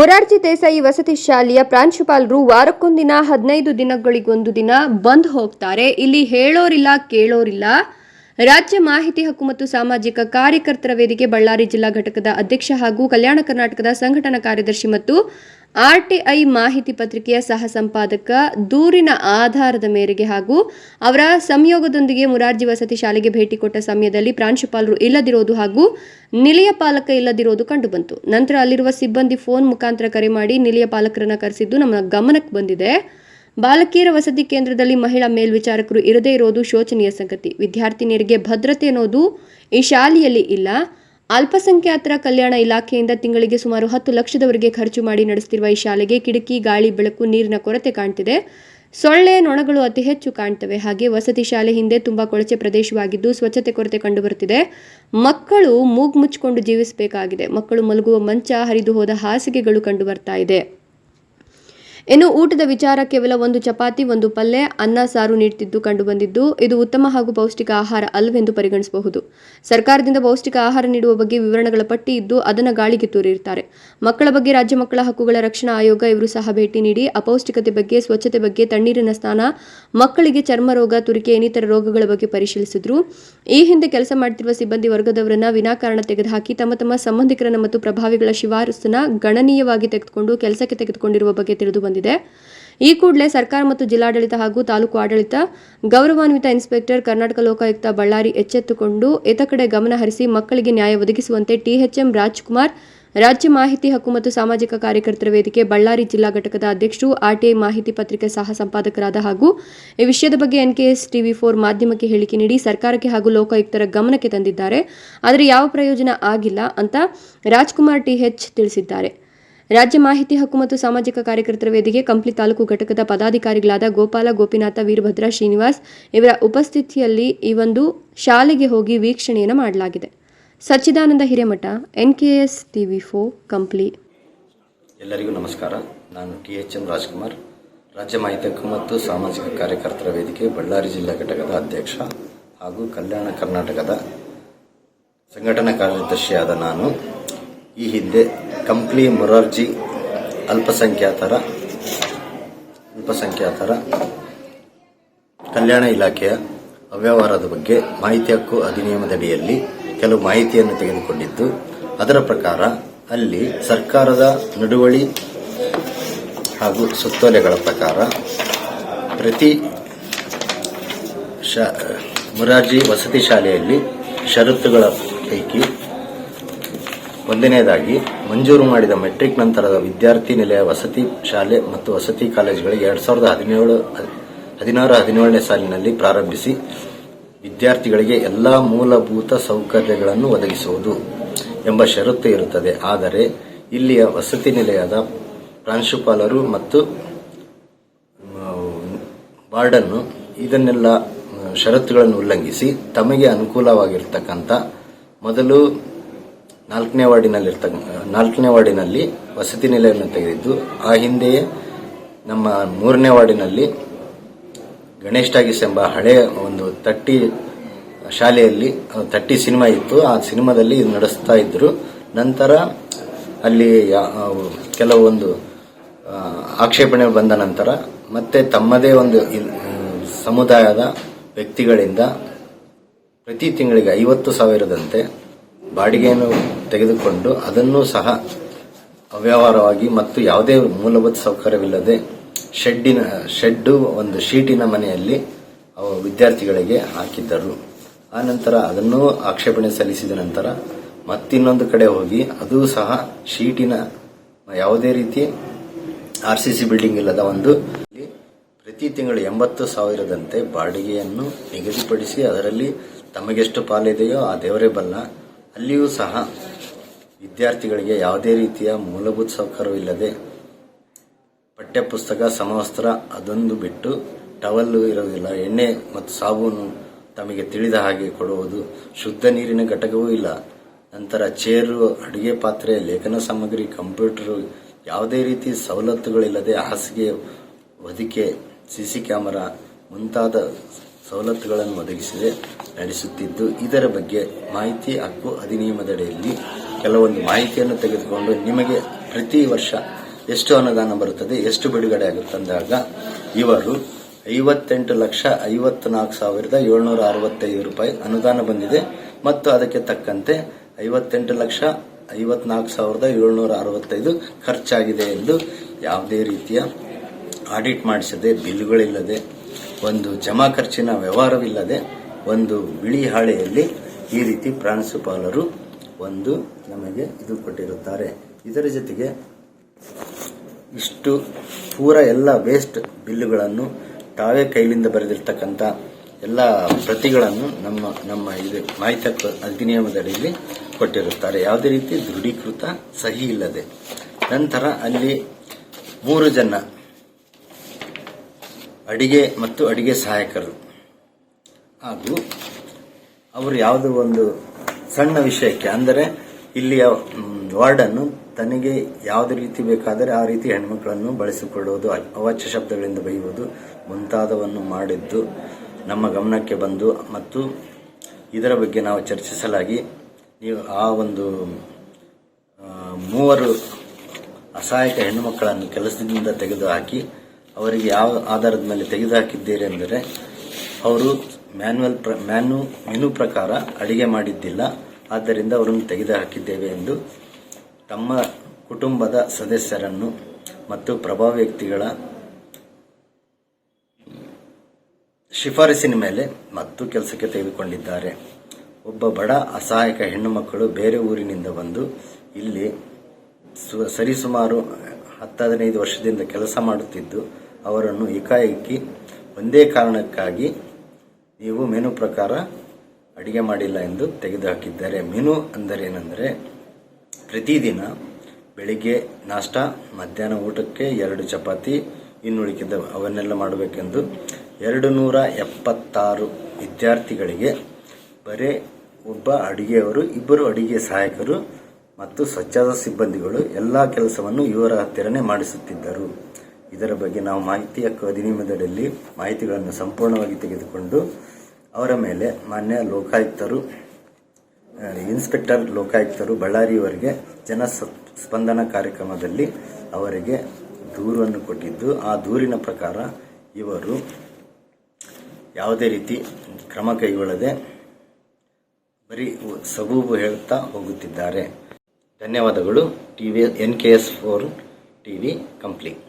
ಮೊರಾರ್ಜಿ ದೇಸಾಯಿ ವಸತಿ ಶಾಲೆಯ ಪ್ರಾಂಶುಪಾಲರು ವಾರಕ್ಕೊಂದಿನ ಹದಿನೈದು ದಿನಗಳಿಗೊಂದು ದಿನ ಬಂದ್ ಹೋಗ್ತಾರೆ. ಇಲ್ಲಿ ಹೇಳೋರಿಲ್ಲ ಕೇಳೋರಿಲ್ಲ. ರಾಜ್ಯ ಮಾಹಿತಿ ಹಕ್ಕು ಮತ್ತು ಸಾಮಾಜಿಕ ಕಾರ್ಯಕರ್ತರ ವೇದಿಕೆ ಬಳ್ಳಾರಿ ಜಿಲ್ಲಾ ಘಟಕದ ಅಧ್ಯಕ್ಷ ಹಾಗೂ ಕಲ್ಯಾಣ ಕರ್ನಾಟಕದ ಸಂಘಟನಾ ಕಾರ್ಯದರ್ಶಿ ಮತ್ತು ಆರ್ಟಿಐ ಮಾಹಿತಿ ಪತ್ರಿಕೆಯ ಸಹ ಸಂಪಾದಕ ದೂರಿನ ಆಧಾರದ ಮೇರೆಗೆ ಹಾಗೂ ಅವರ ಸಂಯೋಗದೊಂದಿಗೆ ಮುರಾರ್ಜಿ ವಸತಿ ಶಾಲೆಗೆ ಭೇಟಿ ಕೊಟ್ಟ ಸಮಯದಲ್ಲಿ ಪ್ರಾಂಶುಪಾಲರು ಇಲ್ಲದಿರೋದು ಹಾಗೂ ನಿಲಯ ಪಾಲಕ ಇಲ್ಲದಿರೋದು ಕಂಡುಬಂತು ನಂತರ ಅಲ್ಲಿರುವ ಸಿಬ್ಬಂದಿ ಫೋನ್ ಮುಖಾಂತರ ಕರೆ ಮಾಡಿ ನಿಲಯ ಪಾಲಕರನ್ನು ಕರೆಸಿದ್ದು ನಮ್ಮ ಗಮನಕ್ಕೆ ಬಂದಿದೆ. ಬಾಲಕಿಯರ ವಸತಿ ಕೇಂದ್ರದಲ್ಲಿ ಮಹಿಳಾ ಮೇಲ್ವಿಚಾರಕರು ಇರದೇ ಇರೋದು ಶೋಚನೀಯ ಸಂಗತಿ. ವಿದ್ಯಾರ್ಥಿನಿಯರಿಗೆ ಭದ್ರತೆ ಅನ್ನೋದು ಈ ಶಾಲೆಯಲ್ಲಿ ಇಲ್ಲ. ಅಲ್ಪಸಂಖ್ಯಾತರ ಕಲ್ಯಾಣ ಇಲಾಖೆಯಿಂದ ತಿಂಗಳಿಗೆ ಸುಮಾರು ಹತ್ತು ಲಕ್ಷದವರೆಗೆ ಖರ್ಚು ಮಾಡಿ ನಡೆಸುತ್ತಿರುವ ಈ ಶಾಲೆಗೆ ಕಿಟಕಿ, ಗಾಳಿ, ಬೆಳಕು, ನೀರಿನ ಕೊರತೆ ಕಾಣ್ತಿದೆ. ಸೊಳ್ಳೆ ನೊಣಗಳು ಅತಿ ಹೆಚ್ಚು ಕಾಣ್ತವೆ. ಹಾಗೆ ವಸತಿ ಶಾಲೆ ಹಿಂದೆ ತುಂಬಾ ಕೊಳಚೆ ಪ್ರದೇಶವಾಗಿದ್ದು ಸ್ವಚ್ಛತೆ ಕೊರತೆ ಕಂಡುಬರುತ್ತಿದೆ. ಮಕ್ಕಳು ಮೂಗು ಮುಚ್ಚಿಕೊಂಡು ಜೀವಿಸಬೇಕಾಗಿದೆ. ಮಕ್ಕಳು ಮಲಗುವ ಮಂಚ ಹರಿದು ಹೋದ ಹಾಸಿಗೆಗಳು ಕಂಡುಬರ್ತಾ ಇದೆ. ಇನ್ನು ಊಟದ ವಿಚಾರ ಕೇವಲ ಒಂದು ಚಪಾತಿ, ಒಂದು ಪಲ್ಯ ಅನ್ನ, ಸಾರು ನೀಡುತ್ತಿದ್ದು ಕಂಡುಬಂದಿದ್ದು ಇದು ಉತ್ತಮ ಹಾಗೂ ಪೌಷ್ಟಿಕ ಆಹಾರ ಅಲ್ಲವೆಂದು ಪರಿಗಣಿಸಬಹುದು. ಸರ್ಕಾರದಿಂದ ಪೌಷ್ಟಿಕ ಆಹಾರ ನೀಡುವ ಬಗ್ಗೆ ವಿವರಣೆಗಳ ಪಟ್ಟಿ ಇದ್ದು ಅದನ್ನು ಗಾಳಿಗೆ ತೋರಿರುತ್ತಾರೆ. ಮಕ್ಕಳ ಬಗ್ಗೆ ರಾಜ್ಯ ಮಕ್ಕಳ ಹಕ್ಕುಗಳ ರಕ್ಷಣಾ ಆಯೋಗ ಇವರು ಸಹ ಭೇಟಿ ನೀಡಿ ಅಪೌಷ್ಟಿಕತೆ ಬಗ್ಗೆ, ಸ್ವಚ್ಛತೆ ಬಗ್ಗೆ, ತಣ್ಣೀರಿನ ಸ್ನಾನ, ಮಕ್ಕಳಿಗೆ ಚರ್ಮ ರೋಗ, ತುರಿಕೆ, ಇನ್ನಿತರ ರೋಗಗಳ ಬಗ್ಗೆ ಪರಿಶೀಲಿಸಿದ್ರು. ಈ ಹಿಂದೆ ಕೆಲಸ ಮಾಡುತ್ತಿರುವ ಸಿಬ್ಬಂದಿ ವರ್ಗದವರನ್ನ ವಿನಾಕಾರಣ ತೆಗೆದುಹಾಕಿ ತಮ್ಮ ತಮ್ಮ ಸಂಬಂಧಿಕರನ್ನ ಮತ್ತು ಪ್ರಭಾವಿಗಳ ಶಿಫಾರಸನ್ನ ಗಣನೀಯವಾಗಿ ತೆಗೆದುಕೊಂಡು ಕೆಲಸಕ್ಕೆ ತೆಗೆದುಕೊಂಡಿರುವ ಬಗ್ಗೆ ತಿಳಿದು ಬಂದಿದೆ. ಈ ಕೂಡಲೇ ಸರ್ಕಾರ ಮತ್ತು ಜಿಲ್ಲಾಡಳಿತ ಹಾಗೂ ತಾಲೂಕು ಆಡಳಿತ, ಗೌರವಾನ್ವಿತ ಇನ್ಸ್ಪೆಕ್ಟರ್ ಕರ್ನಾಟಕ ಲೋಕಾಯುಕ್ತ ಬಳ್ಳಾರಿ ಎಚ್ಚೆತ್ತುಕೊಂಡು ಎತ ಕಡೆ ಗಮನ ಹರಿಸಿ ಮಕ್ಕಳಿಗೆ ನ್ಯಾಯ ಒದಗಿಸುವಂತೆ ಟಿಎಚ್ಎಂ ರಾಜ್ಕುಮಾರ್, ರಾಜ್ಯ ಮಾಹಿತಿ ಹಕ್ಕು ಮತ್ತು ಸಾಮಾಜಿಕ ಕಾರ್ಯಕರ್ತರ ವೇದಿಕೆ ಬಳ್ಳಾರಿ ಜಿಲ್ಲಾ ಘಟಕದ ಅಧ್ಯಕ್ಷರು, ಆರ್ಟಿಐ ಮಾಹಿತಿ ಪತ್ರಿಕೆ ಸಹ ಸಂಪಾದಕರಾದ ಹಾಗೂ ಈ ವಿಷಯದ ಬಗ್ಗೆ ಎನ್ಕೆಎಸ್ ಟಿವಿ ಫೋರ್ ಮಾಧ್ಯಮಕ್ಕೆ ಹೇಳಿಕೆ ನೀಡಿ ಸರ್ಕಾರಕ್ಕೆ ಹಾಗೂ ಲೋಕಾಯುಕ್ತರ ಗಮನಕ್ಕೆ ತಂದಿದ್ದಾರೆ. ಆದರೆ ಯಾವ ಪ್ರಯೋಜನ ಆಗಿಲ್ಲ ಅಂತ ರಾಜ್ಕುಮಾರ್ ಟಿಎಚ್ ತಿಳಿಸಿದ್ದಾರೆ. ರಾಜ್ಯ ಮಾಹಿತಿ, ಹಕ್ಕು ಮತ್ತು ಸಾಮಾಜಿಕ ಕಾರ್ಯಕರ್ತರ ವೇದಿಕೆ, ಕಂಪ್ಲಿ ತಾಲೂಕು ಘಟಕದ ಪದಾಧಿಕಾರಿಗಳಾದ ಗೋಪಾಲ, ಗೋಪಿನಾಥ, ವೀರಭದ್ರ ಶ್ರೀನಿವಾಸ್ ಇವರ ಉಪಸ್ಥಿತಿಯಲ್ಲಿ ಈ ಒಂದು ಶಾಲೆಗೆ ಹೋಗಿ ವೀಕ್ಷಣೆಯನ್ನು ಮಾಡಲಾಗಿದೆ. Sachchidananda Hiremath, NKS TV for Kampli. ಎಲ್ಲರಿಗೂ ನಮಸ್ಕಾರ. ನಾನು ಟಿ ಎಚ್ ಎಂ ರಾಜ್ಕುಮಾರ್. ರಾಜ್ಯ ಮಾಹಿತಿ, ಹಕ್ಕು ಮತ್ತು ಸಾಮಾಜಿಕ ಕಾರ್ಯಕರ್ತರ ವೇದಿಕೆ ಬಳ್ಳಾರಿ ಜಿಲ್ಲಾ ಘಟಕದ ಅಧ್ಯಕ್ಷ ಹಾಗೂ ಕಲ್ಯಾಣ ಕರ್ನಾಟಕದ ಸಂಘಟನಾ ಕಾರ್ಯದರ್ಶಿಯಾದ ನಾನು. ಈ ಹಿಂದೆ ಕಂಪ್ಲಿ ಮೊರಾರ್ಜಿ ಅಲ್ಪಸಂಖ್ಯಾತರ ಅಲ್ಪಸಂಖ್ಯಾತರ ಕಲ್ಯಾಣ ಇಲಾಖೆಯ ಅವ್ಯವಹಾರದ ಬಗ್ಗೆ ಮಾಹಿತಿ ಹಕ್ಕು ಅಧಿನಿಯಮದಡಿಯಲ್ಲಿ ಕೆಲವು ಮಾಹಿತಿಯನ್ನು ತೆಗೆದುಕೊಂಡಿದ್ದು, ಅದರ ಪ್ರಕಾರ ಅಲ್ಲಿ ಸರ್ಕಾರದ ನಡುವಳಿ ಹಾಗೂ ಸುತ್ತೋಲೆಗಳ ಪ್ರಕಾರ ಪ್ರತಿ ಶ, ಮುರಾರ್ಜಿ ವಸತಿ ಶಾಲೆಯಲ್ಲಿ ಷರತ್ತುಗಳ ಪೈಕಿ ಒಂದನೇದಾಗಿ ಮಂಜೂರು ಮಾಡಿದ ಮೆಟ್ರಿಕ್ ನಂತರದ ವಿದ್ಯಾರ್ಥಿ ನಿಲಯ, ವಸತಿ ಶಾಲೆ ಮತ್ತು ವಸತಿ ಕಾಲೇಜುಗಳಿಗೆ ಎರಡ್ ಸಾವಿರದ ಹದಿನೇಳು, ಹದಿನಾರು, ಹದಿನೇಳನೇ ಸಾಲಿನಲ್ಲಿ ಪ್ರಾರಂಭಿಸಿ ವಿದ್ಯಾರ್ಥಿಗಳಿಗೆ ಎಲ್ಲಾ ಮೂಲಭೂತ ಸೌಕರ್ಯಗಳನ್ನು ಒದಗಿಸುವುದು ಎಂಬ ಷರತ್ತು ಇರುತ್ತದೆ. ಆದರೆ, ಇಲ್ಲಿಯ ವಸತಿ ನಿಲಯದ ಪ್ರಾಂಶುಪಾಲರು ಮತ್ತು ವಾರ್ಡನ್ನು ಇದನ್ನೆಲ್ಲ, ಷರತ್ತುಗಳನ್ನು ಉಲ್ಲಂಘಿಸಿ ತಮಗೆ ಅನುಕೂಲವಾಗಿರ್ತಕ್ಕಂಥ ಮೊದಲು ನಾಲ್ಕನೇ ವಾರ್ಡಿನಲ್ಲಿರ್ತ ನಾಲ್ಕನೇ ವಾರ್ಡಿನಲ್ಲಿ ವಸತಿ ನಿಲಯವನ್ನು ತೆಗೆದಿದ್ದು, ಆ ಹಿಂದೆಯೇ ನಮ್ಮ ಮೂರನೇ ವಾರ್ಡಿನಲ್ಲಿ ಗಣೇಶ್ ಟಾಗಿಸ್ ಎಂಬ ಹಳೆಯ ಒಂದು ತಟ್ಟಿ ಶಾಲೆಯಲ್ಲಿ ತಟ್ಟಿ ಸಿನಿಮಾ ಇತ್ತು. ಆ ಸಿನಿಮಾದಲ್ಲಿ ಇದು ನಡೆಸ್ತಾ ಇದ್ರು. ನಂತರ ಅಲ್ಲಿ ಕೆಲವೊಂದು ಆಕ್ಷೇಪಣೆ ಬಂದ ನಂತರ ಮತ್ತೆ ತಮ್ಮದೇ ಒಂದು ಸಮುದಾಯದ ವ್ಯಕ್ತಿಗಳಿಂದ ಪ್ರತಿ ತಿಂಗಳಿಗೆ ಐವತ್ತು ಸಾವಿರದಂತೆ ಬಾಡಿಗೆಯನ್ನು ತೆಗೆದುಕೊಂಡು ಅದನ್ನು ಸಹ ಅವ್ಯವಹಾರವಾಗಿ ಮತ್ತು ಯಾವುದೇ ಮೂಲಭೂತ ಸೌಕರ್ಯವಿಲ್ಲದೆ ಶೆಡ್ಡಿನ, ಶೆಡ್ಡು ಒಂದು ಶೀಟಿನ ಮನೆಯಲ್ಲಿ ವಿದ್ಯಾರ್ಥಿಗಳಿಗೆ ಹಾಕಿದ್ದರು. ಆ ನಂತರ ಅದನ್ನು ಆಕ್ಷೇಪಣೆ ಸಲ್ಲಿಸಿದ ನಂತರ ಮತ್ತಿನ್ನೊಂದು ಕಡೆ ಹೋಗಿ ಅದು ಸಹ ಶೀಟಿನ ಯಾವುದೇ ರೀತಿ ಆರ್ ಸಿ ಸಿ ಬಿಲ್ಡಿಂಗ್ ಇಲ್ಲದ ಒಂದು ಪ್ರತಿ ತಿಂಗಳು ಎಂಬತ್ತು ಸಾವಿರದಂತೆ ಬಾಡಿಗೆಯನ್ನು ನಿಗದಿಪಡಿಸಿ ಅದರಲ್ಲಿ ತಮಗೆಷ್ಟು ಪಾಲಿದೆಯೋ ಆ ದೇವರೇ ಬಲ್ಲ ಅಲ್ಲಿಯೂ ಸಹ ವಿದ್ಯಾರ್ಥಿಗಳಿಗೆ ಯಾವುದೇ ರೀತಿಯ ಮೂಲಭೂತ ಸೌಕರ್ಯವಿಲ್ಲದೆ ಪಠ್ಯಪುಸ್ತಕ, ಸಮವಸ್ತ್ರ ಅದೊಂದು ಬಿಟ್ಟು ಟವಲ್ಲು ಇರೋದಿಲ್ಲ. ಎಣ್ಣೆ ಮತ್ತು ಸಾಬೂನು ತಮಗೆ ತಿಳಿದ ಹಾಗೆ ಕೊಡುವುದು ಶುದ್ಧ ನೀರಿನ ಘಟಕವೂ ಇಲ್ಲ. ನಂತರ ಚೇರು, ಅಡುಗೆ ಪಾತ್ರೆ, ಲೇಖನ ಸಾಮಗ್ರಿ, ಕಂಪ್ಯೂಟರ್, ಯಾವುದೇ ರೀತಿ ಸವಲತ್ತುಗಳಿಲ್ಲದೆ ಹಾಸಿಗೆ, ಹೊದಿಕೆ, ಸಿಸಿ ಕ್ಯಾಮರಾ ಮುಂತಾದ ಸವಲತ್ತುಗಳನ್ನು ಒದಗಿಸದೆ ನಡೆಸುತ್ತಿದ್ದು, ಇದರ ಬಗ್ಗೆ ಮಾಹಿತಿ ಹಕ್ಕು ಅಧಿನಿಯಮದಡಿಯಲ್ಲಿ ಕೆಲವೊಂದು ಮಾಹಿತಿಯನ್ನು ತೆಗೆದುಕೊಂಡು ನಿಮಗೆ ಪ್ರತಿ ವರ್ಷ ಎಷ್ಟು ಅನುದಾನ ಬರುತ್ತದೆ, ಎಷ್ಟು ಬಿಡುಗಡೆ ಆಗುತ್ತೆ ಅಂದಾಗ, ಇವರು ಐವತ್ತೆಂಟು ಲಕ್ಷ ಐವತ್ನಾಲ್ಕು ಸಾವಿರದ ಏಳ್ನೂರ ಅರವತ್ತೈದು ರೂಪಾಯಿ ಅನುದಾನ ಬಂದಿದೆ ಮತ್ತು ಅದಕ್ಕೆ ತಕ್ಕಂತೆ ಐವತ್ತೆಂಟು ಲಕ್ಷ ಐವತ್ನಾಲ್ಕು ಸಾವಿರದ ಏಳ್ನೂರ ಅರವತ್ತೈದು ಖರ್ಚಾಗಿದೆ ಎಂದು ಯಾವುದೇ ರೀತಿಯ ಆಡಿಟ್ ಮಾಡಿಸದೆ ಬಿಲ್ಗಳಿಲ್ಲದೆ ಒಂದು ಜಮಾ ಖರ್ಚಿನ ವ್ಯವಹಾರವಿಲ್ಲದೆ ಒಂದು ಬಿಳಿ ಹಾಳೆಯಲ್ಲಿ ಈ ರೀತಿ ಪ್ರಾಂಶುಪಾಲರು ಒಂದು ನಮಗೆ ಇದು ಕೊಟ್ಟಿರುತ್ತಾರೆ. ಇದರ ಜೊತೆಗೆ ಇಷ್ಟು ಪೂರ ಎಲ್ಲ ವೇಸ್ಟ್ ಬಿಲ್ಲುಗಳನ್ನು ತಾವೇ ಕೈಲಿಂದ ಬರೆದಿರ್ತಕ್ಕಂಥ ಎಲ್ಲ ಪ್ರತಿಗಳನ್ನು ನಮ್ಮ ನಮ್ಮ ಇದು ಮಾಹಿತಿ ಅಧಿನಿಯಮದಡಿಯಲ್ಲಿ ಕೊಟ್ಟಿರುತ್ತಾರೆ. ಯಾವುದೇ ರೀತಿ ದೃಢೀಕೃತ ಸಹಿ ಇಲ್ಲದೆ. ನಂತರ ಅಲ್ಲಿ ಮೂರು ಜನ ಅಡಿಗೆ ಮತ್ತು ಅಡಿಗೆ ಸಹಾಯಕರು. ಹಾಗೂ ಅವರು ಯಾವುದೋ ಒಂದು ಸಣ್ಣ ವಿಷಯಕ್ಕೆ, ಅಂದರೆ ಇಲ್ಲಿಯ ವಾರ್ಡನ್ನು ತನಗೆ ಯಾವುದೇ ರೀತಿ ಬೇಕಾದರೆ ಆ ರೀತಿ ಹೆಣ್ಮಕ್ಕಳನ್ನು ಬಳಸಿಕೊಳ್ಳುವುದು ಅವಾಚ್ಯ ಶಬ್ದಗಳಿಂದ ಬೈಯುವುದು ಮುಂತಾದವನ್ನು ಮಾಡಿದ್ದು ನಮ್ಮ ಗಮನಕ್ಕೆ ಬಂದು ಮತ್ತು ಇದರ ಬಗ್ಗೆ ನಾವು ಚರ್ಚಿಸಲಾಗಿ ನೀವು ಆ ಒಂದು ಮೂವರು ಅಸಹಾಯಕ ಹೆಣ್ಣುಮಕ್ಕಳನ್ನು ಕೆಲಸದಿಂದ ತೆಗೆದುಹಾಕಿ ಅವರಿಗೆ ಯಾವ ಆಧಾರದ ಮೇಲೆ ತೆಗೆದುಹಾಕಿದ್ದೀರಿ ಅಂದರೆ ಅವರು ಮ್ಯಾನ್ಯಲ್ ಪ್ರ, ಮ್ಯಾನು, ಮೆನು ಪ್ರಕಾರ ಅಡಿಗೆ ಮಾಡಿದ್ದಿಲ್ಲ, ಆದ್ದರಿಂದ ಅವರನ್ನು ತೆಗೆದುಹಾಕಿದ್ದೇವೆ ಎಂದು ತಮ್ಮ ಕುಟುಂಬದ ಸದಸ್ಯರನ್ನು ಮತ್ತು ಪ್ರಭಾವ ವ್ಯಕ್ತಿಗಳ ಶಿಫಾರಸಿನ ಮೇಲೆ ಮತ್ತು ಕೆಲಸಕ್ಕೆ ತೆಗೆದುಕೊಂಡಿದ್ದಾರೆ. ಒಬ್ಬ ಬಡ, ಅಸಹಾಯಕ ಹೆಣ್ಣು ಮಕ್ಕಳು ಬೇರೆ ಊರಿನಿಂದ ಬಂದು ಇಲ್ಲಿ ಸರಿಸುಮಾರು ಹತ್ತು ಹದಿನೈದು ವರ್ಷದಿಂದ ಕೆಲಸ ಮಾಡುತ್ತಿದ್ದು, ಅವರನ್ನು ಏಕಾಏಕಿ ಒಂದೇ ಕಾರಣಕ್ಕಾಗಿ ನೀವು ಮೆನು ಪ್ರಕಾರ ಅಡಿಗೆ ಮಾಡಿಲ್ಲ ಎಂದು ತೆಗೆದುಹಾಕಿದ್ದಾರೆ. ಮೆನು ಅಂದರೆ ಏನಂದರೆ ಪ್ರತಿದಿನ ಬೆಳಿಗ್ಗೆ ನಾಷ್ಟ, ಮಧ್ಯಾಹ್ನ ಊಟಕ್ಕೆ ಎರಡು ಚಪಾತಿ ಇನ್ನುಳಿಕಿದ್ದ ಅವನ್ನೆಲ್ಲ ಮಾಡಬೇಕೆಂದು ಎರಡು ನೂರ ಎಪ್ಪತ್ತಾರು ವಿದ್ಯಾರ್ಥಿಗಳಿಗೆ ಬರೇ ಒಬ್ಬ ಅಡುಗೆಯವರು, ಇಬ್ಬರು ಅಡುಗೆ ಸಹಾಯಕರು ಮತ್ತು ಸ್ವಚ್ಛದ ಸಿಬ್ಬಂದಿಗಳು ಎಲ್ಲ ಕೆಲಸವನ್ನು ಇವರ ಹತ್ತಿರನೇ ಮಾಡಿಸುತ್ತಿದ್ದರು. ಇದರ ಬಗ್ಗೆ ನಾವು ಮಾಹಿತಿ ಹಕ್ಕು ಅಧಿನಿಯಮದಡಿಯಲ್ಲಿ ಮಾಹಿತಿಗಳನ್ನು ಸಂಪೂರ್ಣವಾಗಿ ತೆಗೆದುಕೊಂಡು ಅವರ ಮೇಲೆ ಮಾನ್ಯ ಲೋಕಾಯುಕ್ತರು ಇನ್ಸ್ಪೆಕ್ಟರ್ ಲೋಕಾಯುಕ್ತರು ಬಳ್ಳಾರಿಯವರಿಗೆ ಜನ ಸ್ಪಂದನ ಕಾರ್ಯಕ್ರಮದಲ್ಲಿ ಅವರಿಗೆ ದೂರನ್ನು ಕೊಟ್ಟಿದ್ದು, ಆ ದೂರಿನ ಪ್ರಕಾರ ಇವರು ಯಾವುದೇ ರೀತಿ ಕ್ರಮ ಕೈಗೊಳ್ಳದೆ ಬರೀ ಸಬೂಬು ಹೇಳುತ್ತಾ ಹೋಗುತ್ತಿದ್ದಾರೆ. ಧನ್ಯವಾದಗಳು. T V N K S for T V complete.